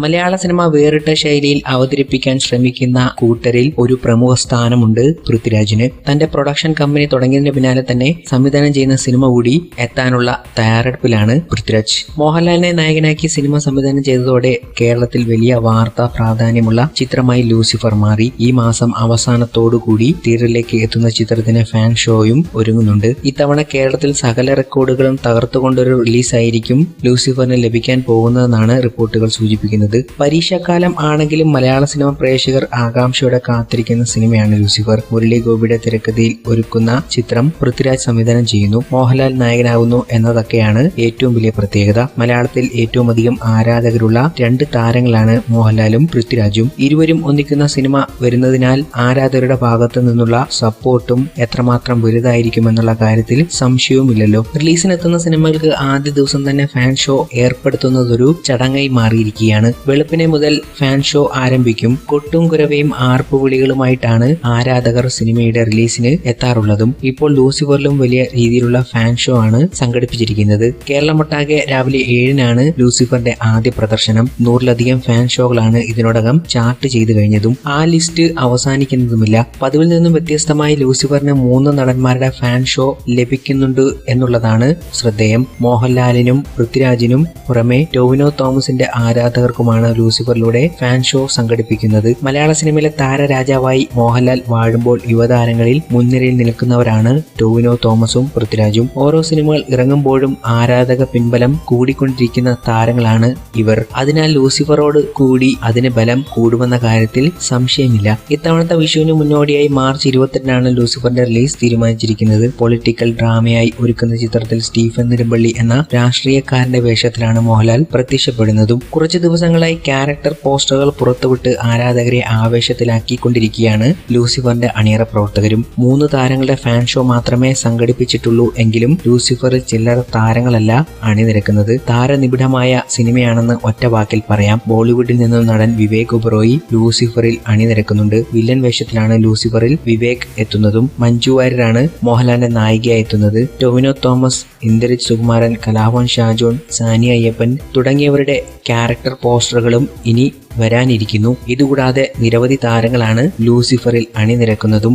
മലയാള cinema വേറിട്ട ശൈലിയിൽ അവതരിപ്പിക്കാൻ ശ്രമിക്കുന്ന കൂട്ടരിൽ ഒരു പ്രമുഖ സ്ഥാനമുണ്ട് പൃഥ്വിരാജിന്. തന്റെ പ്രൊഡക്ഷൻ കമ്പനി തുടങ്ങിയതിന് പിന്നാലെ തന്നെ സംവിധാനം ചെയ്യുന്ന സിനിമ കൂടി എത്താനുള്ള തയ്യാറെടുപ്പിലാണ് പൃഥ്വിരാജ്. മോഹൻലാലിനെ നായകനാക്കി സിനിമ സംവിധാനം ചെയ്തതോടെ കേരളത്തിൽ വലിയ വാർത്താ പ്രാധാന്യമുള്ള ചിത്രമായി ലൂസിഫർ മാറി. ഈ മാസം അവസാനത്തോടുകൂടി തിയേറ്ററിലേക്ക് എത്തുന്ന ചിത്രത്തിന് ഫാൻ ഷോയും ഒരുങ്ങുന്നുണ്ട്. ഇത്തവണ കേരളത്തിൽ സകല റെക്കോർഡുകളും തകർത്തുകൊണ്ടൊരു റിലീസായിരിക്കും ലൂസിഫറിന് ലഭിക്കാൻ പോകുന്നതെന്നാണ് റിപ്പോർട്ടുകൾ സൂചിപ്പിക്കുന്നത്. പരീക്ഷാക്കാലം ആണെങ്കിലും മലയാള സിനിമ പ്രേക്ഷകർ ആകാംക്ഷയോടെ കാത്തിരിക്കുന്ന സിനിമയാണ് ലൂസിഫർ. മുരളി ഗോപിയുടെ തിരക്കഥയിൽ ഒരുക്കുന്ന ചിത്രം പൃഥ്വിരാജ് സംവിധാനം ചെയ്യുന്നു. മോഹൻലാൽ നായകനാകുന്നു എന്നതൊക്കെയാണ് ഏറ്റവും വലിയ പ്രത്യേകത. മലയാളത്തിൽ ഏറ്റവും അധികം ആരാധകരുള്ള രണ്ട് താരങ്ങളാണ് മോഹൻലാലും പൃഥ്വിരാജും. ഇരുവരും ഒന്നിക്കുന്ന സിനിമ വരുന്നതിനാൽ ആരാധകരുടെ ഭാഗത്തു നിന്നുള്ള സപ്പോർട്ടും എത്രമാത്രം വലുതായിരിക്കും എന്നുള്ള കാര്യത്തിൽ സംശയവുമില്ലല്ലോ. റിലീസിനെത്തുന്ന സിനിമകൾക്ക് ആദ്യ ദിവസം തന്നെ ഫാൻ ഷോ ഏർപ്പെടുത്തുന്നതൊരു ചടങ്ങായി മാറിയിരിക്കുകയാണ്. വെളുപ്പിനെ മുതൽ ഫാൻ ഷോ ആരംഭിക്കും. കൊട്ടും കുരവയും ആർപ്പുവിളികളുമായിട്ടാണ് ആരാധകർ സിനിമയുടെ റിലീസിന് എത്താറുള്ളതും ഇപ്പോൾ ലൂസിഫറിലും വലിയ രീതിയിലുള്ള ഫാൻ ഷോ ആണ് സംഘടിപ്പിച്ചിരിക്കുന്നത്. കേരളമൊട്ടാകെ രാവിലെ ഏഴിനാണ് ലൂസിഫറിന്റെ ആദ്യ പ്രദർശനം. നൂറിലധികം ഫാൻ ഷോകളാണ് ഇതിനോടകം ചാർട്ട് ചെയ്തു കഴിഞ്ഞതും ആ ലിസ്റ്റ് അവസാനിക്കുന്നതുമില്ല. പതിവിൽ നിന്നും വ്യത്യസ്തമായി ലൂസിഫറിന് മൂന്ന് നടന്മാരുടെ ഫാൻ ഷോ ലഭിക്കുന്നുണ്ട് എന്നുള്ളതാണ് ശ്രദ്ധേയം. മോഹൻലാലിനും പൃഥ്വിരാജിനും പുറമെ ടോവിനോ തോമസിന്റെ ആരാധകർക്കുമാണ് ലൂസിഫറിലൂടെ ഫാൻ ഷോ സംഘടിപ്പിക്കുന്നത്. മലയാള സിനിമയിലെ താരരാജാവായി മോഹൻലാൽ വാഴുമ്പോൾ യുവതാരങ്ങളിൽ മുൻനിരയിൽ നിൽക്കുന്നവരാണ് ടോവിനോ തോമസും പൃഥ്വിരാജും. ഓരോ സിനിമകൾ ഇറങ്ങുമ്പോഴും ആരാധക പിൻബലം കൂടിക്കൊണ്ടിരിക്കുന്ന താരങ്ങളാണ് ഇവർ. അതിനാൽ ലൂസിഫറോട് കൂടി അതിന് ബലം കൂടുമെന്ന കാര്യത്തിൽ സംശയമില്ല. ഇത്തവണത്തെ വിഷുവിന് മുന്നോടിയായി മാർച്ച് ഇരുപത്തിരണ്ടാണ് ലൂസിഫറിന്റെ റിലീസ് തീരുമാനിച്ചിരിക്കുന്നത്. പൊളിറ്റിക്കൽ ഡ്രാമയായി ഒരുക്കുന്ന ചിത്രത്തിൽ സ്റ്റീഫൻ നിരമ്പള്ളി എന്ന രാഷ്ട്രീയക്കാരന്റെ വേഷത്തിലാണ് മോഹൻലാൽ പ്രത്യക്ഷപ്പെടുന്നതും. കുറച്ച് ദിവസങ്ങളായി ക്യാരക്ടർ പോസ്റ്ററുകൾ പുറത്തുവിട്ട് ആരാധകരെ ആവേശത്തിലാക്കിക്കൊണ്ടിരിക്കുകയാണ് ലൂസിഫറിന്റെ അണിയറ പ്രവർത്തകരും. മൂന്ന് താരങ്ങളുടെ ഫാൻ ഷോ മാത്രമേ സംഘടിപ്പിച്ചിട്ടുള്ളൂ എങ്കിലും ലൂസിഫറിൽ ചില്ലറ താരങ്ങളല്ല അണിനിരക്കുന്നത്. താരനിബിഡമായ സിനിമയാണെന്ന് ഒറ്റ വാക്കിൽ പറയാം. ബോളിവുഡിൽ നിന്നും നടൻ വിവേക് ഒബ്രോയി ലൂസിഫറിൽ അണിനിരക്കുന്നുണ്ട്. വില്ലൻ വേഷത്തിലാണ് ലൂസിഫറിൽ വിവേക് എത്തുന്നതും. മഞ്ജു വാര്യരാണ് മോഹൻലാലിന്റെ നായികയായി എത്തുന്നത്. ടൊവിനോ തോമസ് ഇന്ദ്രജിത് സുകുമാരൻ കലാഭവൻ ഷാജോൺ സാനി അയ്യപ്പൻ തുടങ്ങിയവരുടെ ക്യാരക്ടർ പോസ്റ്ററുകളും ഇനി വരാനിരിക്കുന്നു. ഇതുകൂടാതെ നിരവധി താരങ്ങളാണ് ലൂസിഫറിൽ അണിനിരക്കുന്നതും.